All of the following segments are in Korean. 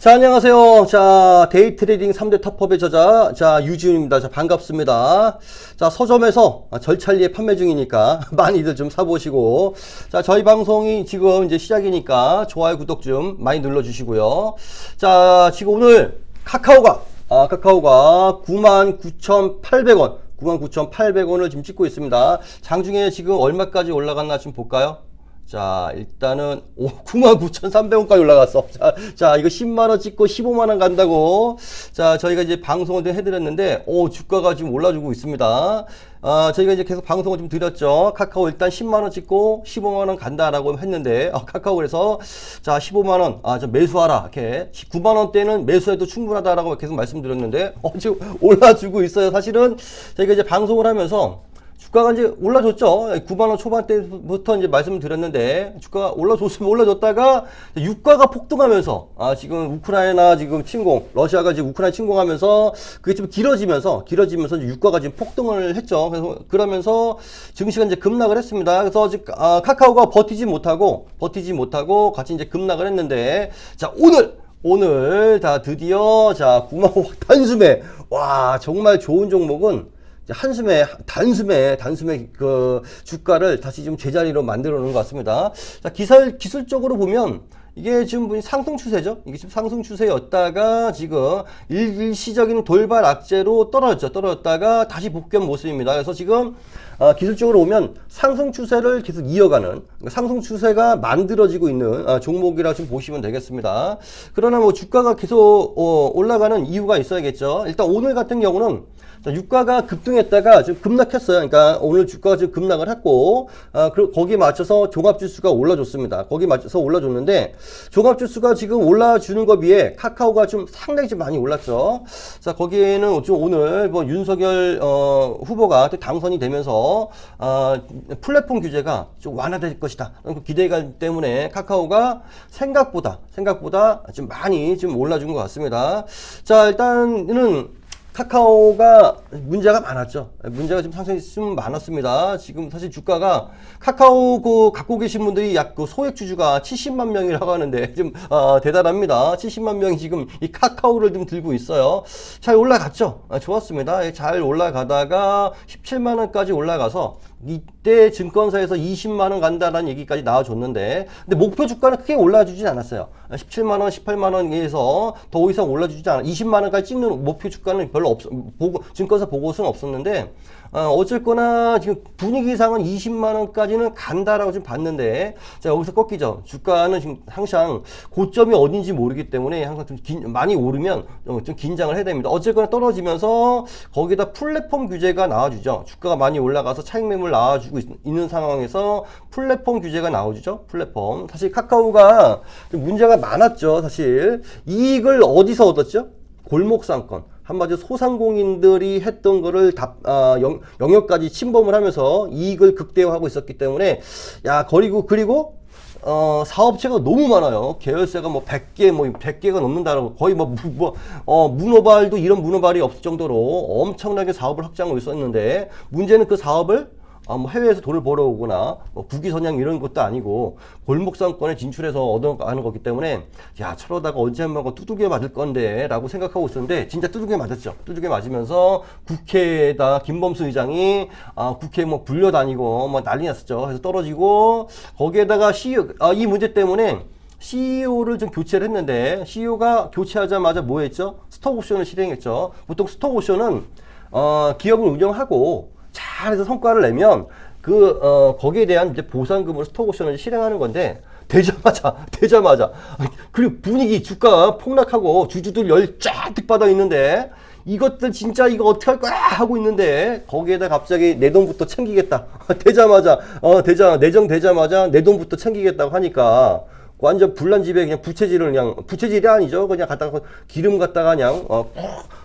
자, 안녕하세요. 자, 데이 트레이딩 3대 탑법의 저자, 자, 유지훈입니다. 자, 반갑습니다. 자, 서점에서 절찰리에 판매 중이니까 많이들 좀 사보시고, 자, 저희 방송이 지금 이제 시작이니까 좋아요, 구독 좀 많이 눌러주시고요. 자, 지금 오늘 카카오가, 아, 카카오가 99,800원, 99,800원을 지금 찍고 있습니다. 장중에 지금 얼마까지 올라갔나 좀 볼까요? 자, 일단은 99,300원까지 올라갔어. 자, 자, 이거 10만 원 찍고 15만 원 간다고. 자, 저희가 이제 방송을 좀 해드렸는데, 오, 주가가 지금 올라주고 있습니다. 아, 저희가 이제 계속 방송을 좀 드렸죠. 카카오 일단 10만 원 찍고 15만 원 간다라고 했는데, 아, 카카오 그래서, 자, 15만 원, 아, 저 매수하라. 이렇게. 9만 원대는 매수해도 충분하다라고 계속 말씀드렸는데, 어, 지금 올라주고 있어요. 사실은 저희가 이제 방송을 하면서, 주가가 이제 올라줬죠. 9만원 초반대부터 이제 말씀을 드렸는데, 주가가 올라줬으면 올라줬다가, 유가가 폭등하면서, 아, 지금 우크라이나 지금 침공, 러시아가 지금 우크라이나 침공하면서, 그게 좀 길어지면서, 길어지면서 유가가 지금 폭등을 했죠. 그래서, 그러면서 증시가 이제 급락을 했습니다. 그래서 지금, 아, 카카오가 버티지 못하고, 버티지 못하고 같이 이제 급락을 했는데, 자, 오늘! 오늘 다 드디어, 자, 9만 단숨에, 와, 정말 좋은 종목은, 한숨에 단숨에 단숨에 그 주가를 다시 좀 제자리로 만들어 놓은 것 같습니다. 자 기술 기술적으로 보면 이게 지금 상승 추세죠. 이게 지금 상승 추세였다가 지금 일시적인 돌발 악재로 떨어졌죠. 떨어졌다가 다시 복귀한 모습입니다. 그래서 지금 어, 기술적으로 보면 상승 추세를 계속 이어가는 그러니까 상승 추세가 만들어지고 있는 어, 종목이라 좀 보시면 되겠습니다. 그러나 뭐 주가가 계속 어, 올라가는 이유가 있어야겠죠. 일단 오늘 같은 경우는 자, 유가가 급등했다가 지금 급락했어요. 그러니까 오늘 주가가 지금 급락을 했고, 아, 그, 거기에 맞춰서 종합지수가 올라줬습니다. 거기에 맞춰서 올라줬는데, 종합지수가 지금 올라주는 것 비해 카카오가 좀 상당히 좀 많이 올랐죠. 자, 거기에는 좀 오늘 뭐 윤석열, 어, 후보가 또 당선이 되면서, 어, 플랫폼 규제가 좀 완화될 것이다. 그 기대감 때문에 카카오가 생각보다, 생각보다 좀 많이 좀 올라준 것 같습니다. 자, 일단은, 카카오가 문제가 많았죠. 문제가 좀 상당히 좀 많았습니다. 지금 사실 주가가 카카오 그 갖고 계신 분들이 약 그 소액 주주가 70만 명이라고 하는데 좀 어, 대단합니다. 70만 명이 지금 이 카카오를 좀 들고 있어요. 잘 올라갔죠. 아, 좋았습니다. 예, 잘 올라가다가 17만 원까지 올라가서 이때 증권사에서 20만 원 간다라는 얘기까지 나와줬는데 근데 목표 주가는 크게 올라주진 않았어요. 17만 원, 18만 원에서 더 이상 올라주지 않아. 20만 원까지 찍는 목표 주가는 별로 없 보고 증권사 보고서는 없었는데 어, 어쨌거나 지금 분위기상은 20만 원까지는 간다라고 좀 봤는데 자 여기서 꺾이죠. 주가는 지금 항상 고점이 어딘지 모르기 때문에 항상 좀 긴, 많이 오르면 좀, 좀 긴장을 해야 됩니다. 어쨌거나 떨어지면서 거기다 플랫폼 규제가 나와주죠. 주가가 많이 올라가서 차익 매물 나와주고 있, 는 상황에서 플랫폼 규제가 나와주죠. 플랫폼. 사실 카카오가 좀 문제가 많았죠. 사실 이익을 어디서 얻었죠? 골목상권. 한마디로 소상공인들이 했던 거를 다, 아, 영, 영역까지 침범을 하면서 이익을 극대화하고 있었기 때문에, 야, 그리고, 그리고, 어, 사업체가 너무 많아요. 계열사가 뭐 100개, 뭐 100개가 넘는다라고 거의 뭐, 무, 뭐, 어, 문어발도 이런 문어발이 없을 정도로 엄청나게 사업을 확장하고 있었는데, 문제는 그 사업을 아, 뭐 해외에서 돈을 벌어오거나 뭐 국위선양 이런 것도 아니고 골목상권에 진출해서 얻어가는 거기 때문에 야 저러다가 언제 한번 두들겨 맞을 건데 라고 생각하고 있었는데 진짜 두들겨 맞았죠 두들겨 맞으면서 국회에다 김범수 의장이 아, 국회 뭐 불려다니고 뭐 난리 났었죠 그래서 떨어지고 거기에다가 CEO, 아, 이 문제 때문에 CEO를 좀 교체를 했는데 CEO가 교체하자마자 뭐 했죠? 스톡 옵션을 실행했죠. 보통 스톡 옵션은 어, 기업을 운영하고 잘해서 성과를 내면 그 어, 거기에 대한 이제 보상금으로 스톡 옵션을 실행하는 건데 되자마자 되자마자. 그리고 분위기 주가 폭락하고 주주들 열 쫙 득 받아 있는데 이것들 진짜 이거 어떻게 할 거야 하고 있는데 거기에다 갑자기 내 돈부터 챙기겠다. 되자마자 어 되자 내정 되자마자 내 돈부터 챙기겠다고 하니까 완전 불난 집에 그냥 부채질을 그냥 부채질이 아니죠 그냥 갖다가 기름 갖다가 그냥 어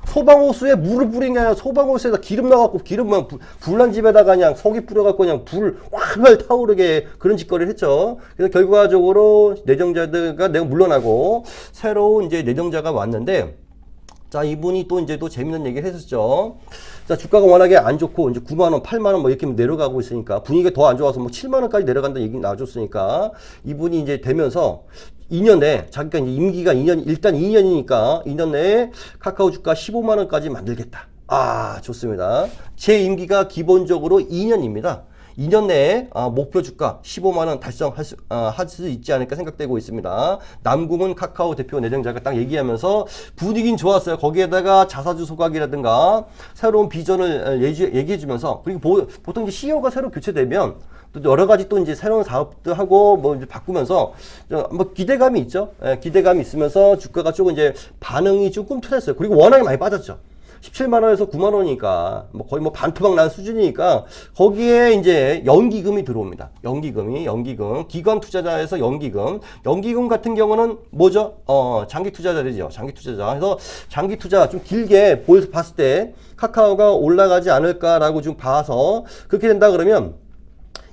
소방호수에 물을 아니라 소방호수에다 기름 넣어갖고 기름만 부- 불난 집에다가 그냥 석이 뿌려갖고 그냥 불 활활 타오르게 그런 짓거리를 했죠. 그래서 결과적으로 내정자들과 내가 물러나고 새로운 이제 내정자가 왔는데 자, 이분이 또 이제 또 재밌는 얘기를 했었죠. 자, 주가가 워낙에 안 좋고 이제 9만 원, 8만 원 뭐 이렇게 내려가고 있으니까 분위기가 더 안 좋아서 뭐 7만 원까지 내려간다 얘기 나와줬으니까 이분이 이제 되면서 2년 내에 자기가 이제 임기가 2년 일단 2년이니까 2년 내에 카카오 주가 15만 원까지 만들겠다. 아, 좋습니다. 제 임기가 기본적으로 2년입니다. 2년 내에 아, 목표 주가 15만 원 달성할 수, 아, 할수 있지 않을까 생각되고 있습니다. 남궁은 카카오 대표 내정자가 딱 얘기하면서 분위기는 좋았어요. 거기에다가 자사주 소각이라든가 새로운 비전을 얘기해 주면서 그리고 보, 보통 이제 CEO가 새로 교체되면 또 여러 가지 또 이제 새로운 사업도 하고 뭐 이제 바꾸면서 좀뭐 기대감이 있죠. 예, 기대감이 있으면서 주가가 조금 이제 반응이 좀 꿈틀했어요. 그리고 워낙에 많이 빠졌죠. 17만 원에서 9만 원이니까 뭐 거의 뭐 반토막 난 수준이니까 거기에 이제 연기금이 들어옵니다. 연기금이 연기금 기관 투자자에서 연기금 연기금 같은 경우는 뭐죠? 어 장기 투자자들이죠. 장기 투자자. 그래서 장기 투자 좀 길게 볼 봤을 때 카카오가 올라가지 않을까라고 좀 봐서 그렇게 된다 그러면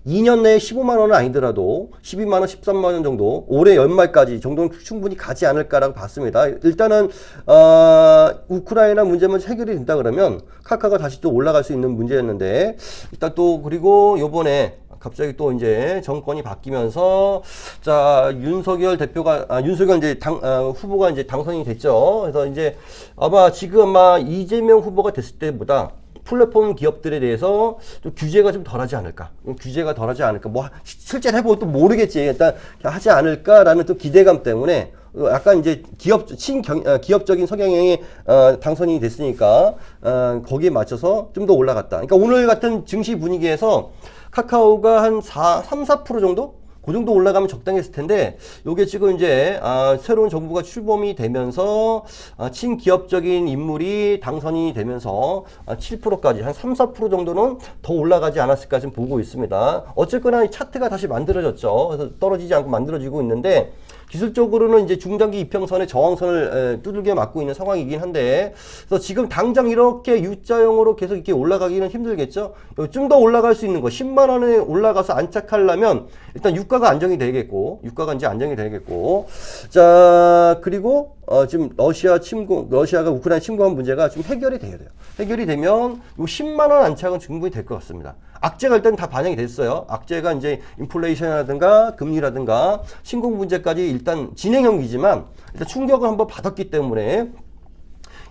2년 내에 15만 원은 아니더라도 12만 원, 13만 원 정도 올해 연말까지 정도는 충분히 가지 않을까라고 봤습니다. 일단은 어, 우크라이나 문제만 해결이 된다 그러면 카카가 다시 또 올라갈 수 있는 문제였는데 일단 또 그리고 요번에 갑자기 또 이제 정권이 바뀌면서 자 윤석열 대표가 아, 윤석열 이제 당 아, 후보가 이제 당선이 됐죠. 그래서 이제 아마 지금 아마 이재명 후보가 됐을 때보다 플랫폼 기업들에 대해서 좀 규제가 좀 덜하지 않을까. 규제가 덜하지 않을까. 뭐 실제로 해보면 또 모르겠지. 일단 하지 않을까라는 또 기대감 때문에 약간 이제 기업 친경 어, 기업적인 성향의 어, 당선이 됐으니까 어, 거기에 맞춰서 좀 더 올라갔다. 그러니까 오늘 같은 증시 분위기에서 카카오가 한 4, 3, 4% 정도 그 정도 올라가면 적당했을 텐데 요게 지금 이제 아, 새로운 정부가 출범이 되면서 아, 친기업적인 인물이 당선이 되면서 아, 7%까지 한 3, 4% 정도는 더 올라가지 않았을까 지금 보고 있습니다. 어쨌거나 이 차트가 다시 만들어졌죠. 그래서 떨어지지 않고 만들어지고 있는데 기술적으로는 이제 중장기 이평선의 저항선을 에, 두들겨 맞고 있는 상황이긴 한데 그래서 지금 당장 이렇게 U자형으로 계속 이렇게 올라가기는 힘들겠죠. 좀 더 올라갈 수 있는 거 10만 원에 올라가서 안착하려면 일단 유가가 안정이 되겠고 유가가 이제 안정이 되겠고 자 그리고 어, 지금 러시아 침공 러시아가 우크라이나 침공한 문제가 좀 해결이 돼야 돼요. 해결이 되면 요 10만 원 안착은 충분히 될 것 같습니다. 악재가 일단 다 반영이 됐어요. 악재가 이제 인플레이션이라든가 금리라든가 신공 문제까지 일단 진행형이지만 일단 충격을 한번 받았기 때문에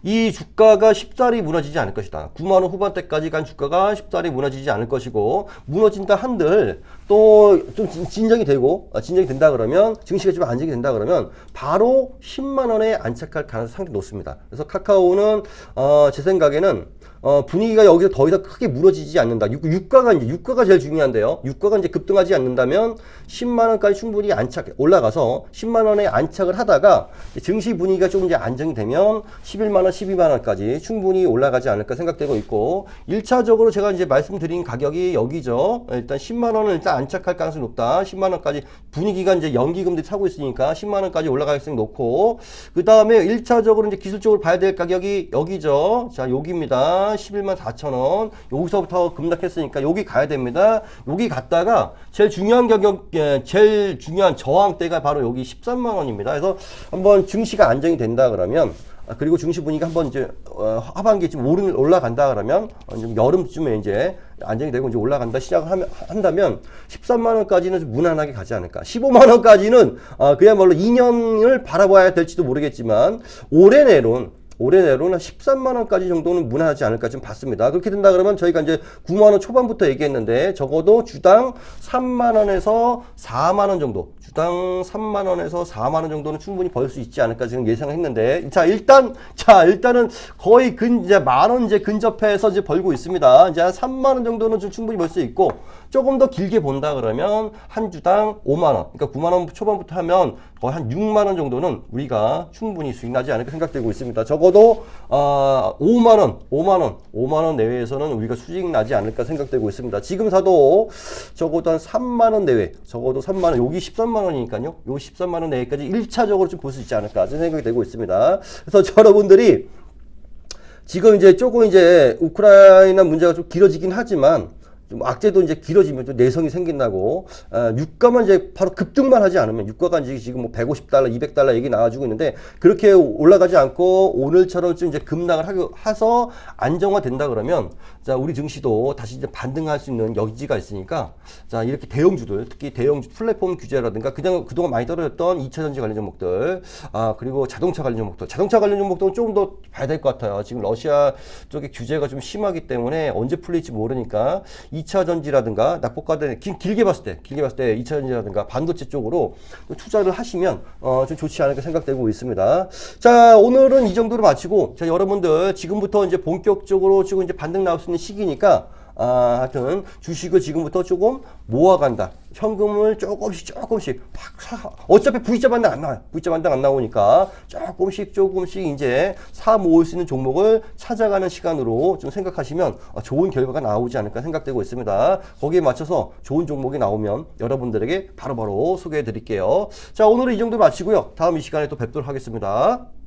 이 주가가 쉽사리 무너지지 않을 것이다. 9만 원 후반대까지 간 주가가 쉽사리 무너지지 않을 것이고 무너진다 한들 또 좀 진정이 되고 아, 진정이 된다 그러면 증시가 좀 안정이 된다 그러면 바로 10만 원에 안착할 가능성이 상당히 높습니다. 그래서 카카오는 어, 제 생각에는 어, 분위기가 여기서 더 이상 크게 무너지지 않는다. 유, 유가가 이제 유가가 제일 중요한데요. 유가가 이제 급등하지 않는다면 10만 원까지 충분히 안착 올라가서 10만 원에 안착을 하다가 증시 분위기가 조금 이제 안정이 되면 11만 원, 12만 원까지 충분히 올라가지 않을까 생각되고 있고 1차적으로 제가 이제 말씀드린 가격이 여기죠. 일단 10만 원은 일단 안착할 가능성이 높다. 10만 원까지 분위기가 이제 연기금들이 타고 있으니까 10만 원까지 올라갈 가능성이 높고 그 다음에 1차적으로 이제 기술적으로 봐야 될 가격이 여기죠. 자, 여기입니다. 11만 4천 원. 여기서부터 급락했으니까 여기 가야 됩니다. 여기 갔다가 제일 중요한 가격, 예, 제일 중요한 저항대가 바로 여기 13만 원입니다. 그래서 한번 증시가 안정이 된다 그러면 아, 그리고 증시 분위기가 한번 이제 어, 하반기에 좀 오르 올라간다 그러면 어, 좀 여름쯤에 이제 안정이 되고 이제 올라간다 시작을 하면, 한다면 13만 원까지는 무난하게 가지 않을까. 15만 원까지는 어, 그야말로 2년을 바라봐야 될지도 모르겠지만 올해 내로는 올해 내로는 13만 원까지 정도는 무난하지 않을까 좀 봤습니다. 그렇게 된다 그러면 저희가 이제 9만 원 초반부터 얘기했는데 적어도 주당 3만 원에서 4만 원 정도, 주당 3만 원에서 4만 원 정도는 충분히 벌 수 있지 않을까 지금 예상했는데 자 일단 자 일단은 거의 근 이제 만 원 이제 근접해서 이제 벌고 있습니다. 이제 한 3만 원 정도는 좀 충분히 벌 수 있고 조금 더 길게 본다 그러면 한 주당 5만 원, 그러니까 9만 원 초반부터 하면 거의 한 6만 원 정도는 우리가 충분히 수익 나지 않을까 생각되고 있습니다. 적어도 어, 5만 원, 5만 원, 5만 원 내외에서는 우리가 수익 나지 않을까 생각되고 있습니다. 지금 사도 적어도 한 3만 원 내외, 적어도 3만 원, 여기 13만 원이니까요. 요 13만 원 내외까지 1차적으로 좀 볼 수 있지 않을까 생각이 되고 있습니다. 그래서 여러분들이 지금 이제 조금 이제 우크라이나 문제가 좀 길어지긴 하지만 좀 악재도 이제 길어지면 또 내성이 생긴다고. 아, 유가만 이제 바로 급등만 하지 않으면 유가가 이제 지금 뭐 150달러, 200달러 얘기 나와주고 있는데 그렇게 올라가지 않고 오늘처럼 좀 이제 급락을 하고 해서 안정화된다 그러면 자 우리 증시도 다시 이제 반등할 수 있는 여지가 있으니까 자 이렇게 대형주들 특히 대형주 플랫폼 규제라든가 그냥 그동안 많이 떨어졌던 2차전지 관련 종목들 아 그리고 자동차 관련 종목들. 자동차 관련 종목들은 좀더 봐야 될 것 같아요. 지금 러시아 쪽에 규제가 좀 심하기 때문에 언제 풀릴지 모르니까 2차 전지라든가 낙폭과대 길, 길게 봤을 때 길게 봤을 때 2차 전지라든가 반도체 쪽으로 또 투자를 하시면 어, 좀 좋지 않을까 생각되고 있습니다. 자 오늘은 이 정도로 마치고 자 여러분들 지금부터 이제 본격적으로 지금 이제 반등 나올 수 있는 시기니까 아, 하여튼 주식을 지금부터 조금 모아간다. 현금을 조금씩 조금씩 확 사. 어차피 V자 반등 안 나와요. V자 반등 안 나오니까 조금씩 조금씩 이제 사 모을 수 있는 종목을 찾아가는 시간으로 좀 생각하시면 어, 좋은 결과가 나오지 않을까 생각되고 있습니다. 거기에 맞춰서 좋은 종목이 나오면 여러분들에게 바로바로 소개해 드릴게요. 자, 오늘은 이 정도 마치고요. 다음 이 시간에 또 뵙도록 하겠습니다.